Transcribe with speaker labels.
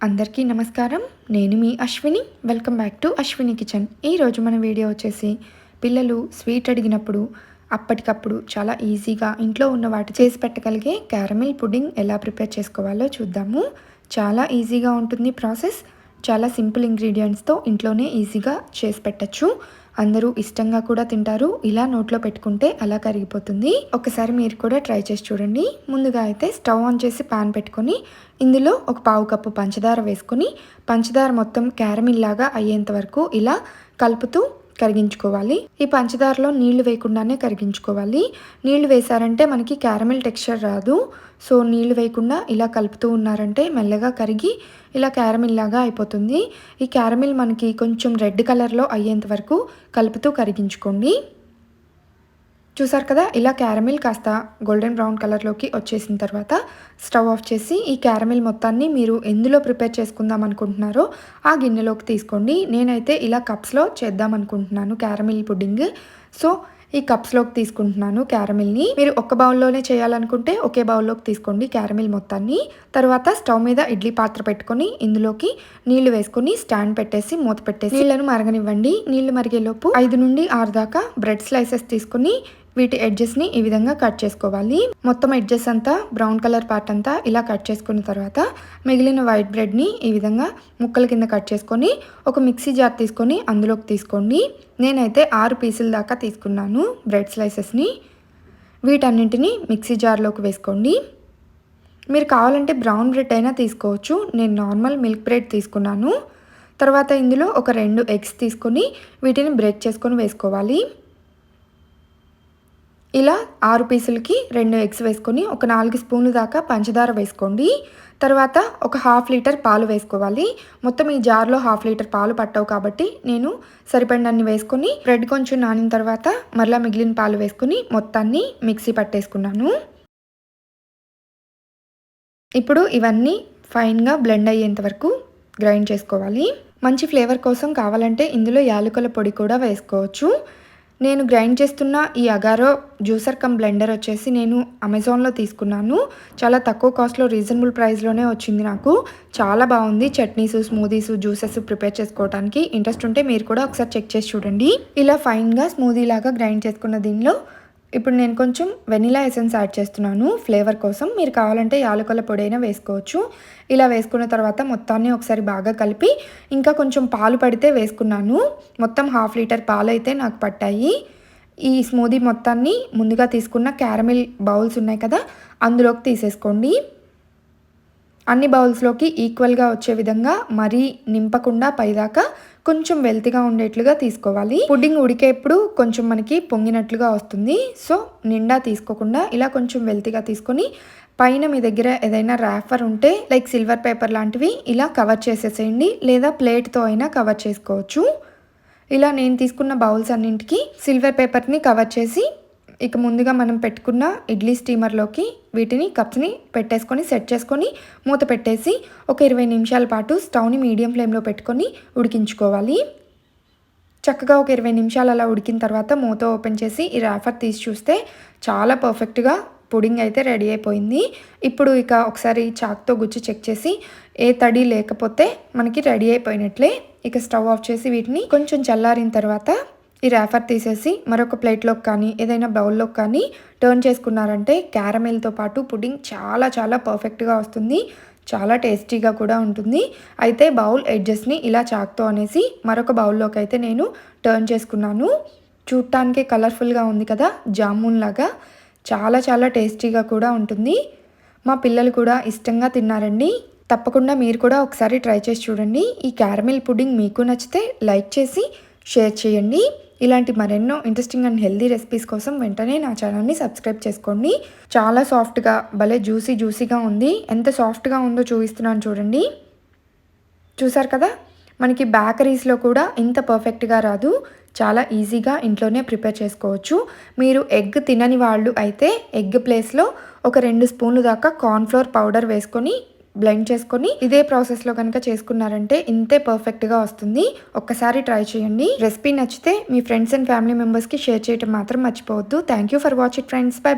Speaker 1: అందరికీ నమస్కారం. నేను మీ Ashwini. Welcome back to Ashwini kitchen ఈరోజు మన వీడియో వచ్చేసి పిల్లలు స్వీట్ అడిగినప్పుడు అప్పటికప్పుడు చాలా ఈజీగా ఇంట్లో ఉన్న వాటి చేసి పెట్టగలిగే క్యారమిల్ పుడ్డింగ్ ఎలా ప్రిపేర్ చేసుకోవాలో చూద్దాము. చాలా ఈజీగా ఉంటుంది ప్రాసెస్. చాలా సింపుల్ ఇంగ్రీడియంట్స్తో ఇంట్లోనే ఈజీగా చేసి పెట్టచ్చు. అందరూ ఇష్టంగా కూడా తింటారు. ఇలా నోట్లో పెట్టుకుంటే అలా కరిగిపోతుంది. ఒకసారి మీరు కూడా ట్రై చేసి చూడండి. ముందుగా అయితే స్టవ్ ఆన్ చేసి పాన్ పెట్టుకొని ఇందులో ఒక పావు కప్పు పంచదార వేసుకొని పంచదార మొత్తం క్యారమిల్ లాగా అయ్యేంత వరకు ఇలా కలుపుతూ కరిగించుకోవాలి. ఈ పంచదారలో నీళ్ళు వేయకుండానే కరిగించుకోవాలి. నీళ్ళు వేశారంటే మనకి క్యారమిల్ టెక్స్చర్ రాదు. సో నీళ్ళు వేయకుండా ఇలా కలుపుతూ ఉన్నారంటే మెల్లగా కరిగి ఇలా క్యారమిల్ లాగా అయిపోతుంది. ఈ క్యారమిల్ మనకి కొంచెం రెడ్ కలర్లో అయ్యేంత వరకు కలుపుతూ కరిగించుకోండి. చూసారు కదా ఇలా క్యారమిల్ కాస్త గోల్డెన్ బ్రౌన్ కలర్లోకి వచ్చేసిన తర్వాత స్టవ్ ఆఫ్ చేసి ఈ క్యారమిల్ మొత్తాన్ని మీరు ఎందులో ప్రిపేర్ చేసుకుందాం అనుకుంటున్నారో ఆ గిన్నెలోకి తీసుకోండి. నేనైతే ఇలా కప్స్లో చేద్దాం అనుకుంటున్నాను క్యారమిల్ పుడ్డింగ్. సో ఈ కప్స్లోకి తీసుకుంటున్నాను క్యారమిల్ని. మీరు ఒక బౌల్లోనే చేయాలనుకుంటే ఒకే బౌల్లోకి తీసుకోండి క్యారమిల్ మొత్తాన్ని. తర్వాత స్టవ్ మీద ఇడ్లీ పాత్ర పెట్టుకొని ఇందులోకి నీళ్ళు వేసుకొని స్టాండ్ పెట్టేసి మూత పెట్టేసి నీళ్ళను మరగనివ్వండి. నీళ్ళు మరిగేలోపు ఐదు నుండి ఆరు దాకా బ్రెడ్ స్లైసెస్ తీసుకొని వీటి ఎడ్జెస్ని ఈ విధంగా కట్ చేసుకోవాలి. మొత్తం ఎడ్జెస్ అంతా బ్రౌన్ కలర్ పార్ట్ అంతా ఇలా కట్ చేసుకున్న తర్వాత మిగిలిన వైట్ బ్రెడ్ని ఈ విధంగా ముక్కల కింద కట్ చేసుకొని ఒక మిక్సీ జార్ తీసుకొని అందులోకి తీసుకోండి. నేనైతే ఆరు పీసుల దాకా తీసుకున్నాను బ్రెడ్ స్లైసెస్ని వీటన్నింటినీ మిక్సీ జార్లోకి వేసుకోండి. మీరు కావాలంటే బ్రౌన్ బ్రెడ్ అయినా తీసుకోవచ్చు. నేను నార్మల్ మిల్క్ బ్రెడ్ తీసుకున్నాను. తర్వాత ఇందులో ఒక రెండు ఎగ్స్ తీసుకొని వీటిని బ్రేక్ చేసుకొని వేసుకోవాలి. ఇలా ఆరు పీసులకి రెండు ఎగ్స్ వేసుకొని ఒక నాలుగు స్పూన్లు దాకా పంచదార వేసుకోండి. తర్వాత ఒక హాఫ్ లీటర్ పాలు వేసుకోవాలి. మొత్తం ఈ జార్లో హాఫ్ లీటర్ పాలు పట్టవు కాబట్టి నేను సరిపడినన్ని వేసుకొని బ్రెడ్ కొంచెం నానిన తర్వాత మరలా మిగిలిన పాలు వేసుకొని మొత్తాన్ని మిక్సీ పట్టేసుకున్నాను. ఇప్పుడు ఇవన్నీ ఫైన్గా బ్లెండ్ అయ్యేంత వరకు గ్రైండ్ చేసుకోవాలి. మంచి ఫ్లేవర్ కోసం కావాలంటే ఇందులో యాలకుల పొడి కూడా వేసుకోవచ్చు. నేను గ్రైండ్ చేస్తున్న ఈ అగారో జ్యూసర్ కమ్ బ్లెండర్ వచ్చేసి నేను అమెజాన్లో తీసుకున్నాను. చాలా తక్కువ కాస్ట్లో రీజనబుల్ ప్రైస్లోనే వచ్చింది నాకు. చాలా బాగుంది. చట్నీస్ స్మూదీస్ జ్యూసెస్ ప్రిపేర్ చేసుకోవడానికి ఇంట్రెస్ట్ ఉంటే మీరు కూడా ఒకసారి చెక్ చేసి చూడండి. ఇలా ఫైన్గా స్మూదీ లాగా గ్రైండ్ చేసుకున్న దీనిలో ఇప్పుడు నేను కొంచెం వెనిలా ఎసెన్స్ యాడ్ చేస్తున్నాను ఫ్లేవర్ కోసం. మీరు కావాలంటే యాలకుల పొడి అయినా వేసుకోవచ్చు. ఇలా వేసుకున్న తర్వాత మొత్తాన్ని ఒకసారి బాగా కలిపి ఇంకా కొంచెం పాలు పడితే వేసుకున్నాను. మొత్తం హాఫ్ లీటర్ పాలు అయితే నాకు పట్టాయి. ఈ స్మూదీ మొత్తాన్ని ముందుగా తీసుకున్న క్యారమిల్ బౌల్స్ ఉన్నాయి కదా అందులోకి తీసేసుకోండి. అన్ని బౌల్స్లోకి ఈక్వల్గా వచ్చే విధంగా మరీ నింపకుండా పైదాకా కొంచెం వెల్తిగా ఉండేట్లుగా తీసుకోవాలి. పుడ్డింగ్ ఉడికేప్పుడు కొంచెం మనకి పొంగినట్లుగా వస్తుంది. సో నిండా తీసుకోకుండా ఇలా కొంచెం వెల్తిగా తీసుకొని పైన మీ దగ్గర ఏదైనా ర్యాఫర్ ఉంటే లైక్ సిల్వర్ పేపర్ లాంటివి ఇలా కవర్ చేసేసేయండి. లేదా ప్లేట్తో అయినా కవర్ చేసుకోవచ్చు. ఇలా నేను తీసుకున్న బౌల్స్ అన్నింటికి సిల్వర్ పేపర్ని కవర్ చేసి ఇక ముందుగా మనం పెట్టుకున్న ఇడ్లీ స్టీమర్లోకి వీటిని కప్స్ని పెట్టేసుకొని సెట్ చేసుకొని మూత పెట్టేసి ఒక ఇరవై నిమిషాల పాటు స్టవ్ని మీడియం ఫ్లేమ్లో పెట్టుకొని ఉడికించుకోవాలి. చక్కగా ఒక ఇరవై నిమిషాలు అలా ఉడికిన తర్వాత మూత ఓపెన్ చేసి ఈ ర్యాఫర్ తీసి చూస్తే చాలా పర్ఫెక్ట్గా పుడింగ్ అయితే రెడీ అయిపోయింది. ఇప్పుడు ఇక ఒకసారి చాక్తో గుచ్చి చెక్ చేసి ఏ తడి లేకపోతే మనకి రెడీ అయిపోయినట్లే. ఇక స్టవ్ ఆఫ్ చేసి వీటిని కొంచెం చల్లారిన తర్వాత ఈ ర్యాఫర్ తీసేసి మరొక ప్లేట్లోకి కానీ ఏదైనా బౌల్లోకి కానీ టర్న్ చేసుకున్నారంటే క్యారమెల్తో పాటు పుడ్డింగ్ చాలా చాలా పర్ఫెక్ట్గా వస్తుంది. చాలా టేస్టీగా కూడా ఉంటుంది. అయితే బౌల్ ఎడ్జెస్ని ఇలా చాక్తో అనేసి మరొక బౌల్లోకి అయితే నేను టర్న్ చేసుకున్నాను. చూడటానికి కలర్ఫుల్గా ఉంది కదా జామున్ లాగా. చాలా చాలా టేస్టీగా కూడా ఉంటుంది. మా పిల్లలు కూడా ఇష్టంగా తిన్నారండి. తప్పకుండా మీరు కూడా ఒకసారి ట్రై చేసి చూడండి. ఈ క్యారమిల్ పుడ్డింగ్ మీకు నచ్చితే లైక్ చేసి షేర్ చేయండి. ఇలాంటి మరెన్నో ఇంట్రెస్టింగ్ అండ్ హెల్దీ రెసిపీస్ కోసం వెంటనే నా ఛానల్ని సబ్స్క్రైబ్ చేసుకోండి. చాలా సాఫ్ట్గా భలే జ్యూసీ జ్యూసీగా ఉంది. ఎంత సాఫ్ట్గా ఉందో చూపిస్తున్నాను చూడండి. చూసారు కదా? మనకి బేకరీస్లో కూడా ఇంత పర్ఫెక్ట్గా రాదు. చాలా ఈజీగా ఇంట్లోనే ప్రిపేర్ చేసుకోవచ్చు. మీరు ఎగ్ తినని వాళ్ళు అయితే ఎగ్ ప్లేస్లో ఒక రెండు స్పూన్లు దాకా కార్న్ఫ్లోర్ పౌడర్ వేసుకొని బ్లెండ్ చేసుకొని ఇదే ప్రాసెస్లో కనుక చేసుకున్నారంటే ఇంతే పర్ఫెక్ట్గా వస్తుంది. ఒక్కసారి ట్రై చేయండి. రెసిపీ నచ్చితే మీ ఫ్రెండ్స్ అండ్ ఫ్యామిలీ మెంబర్స్కి షేర్ చేయడం మాత్రం మర్చిపోవద్దు. Thank you for watching friends bye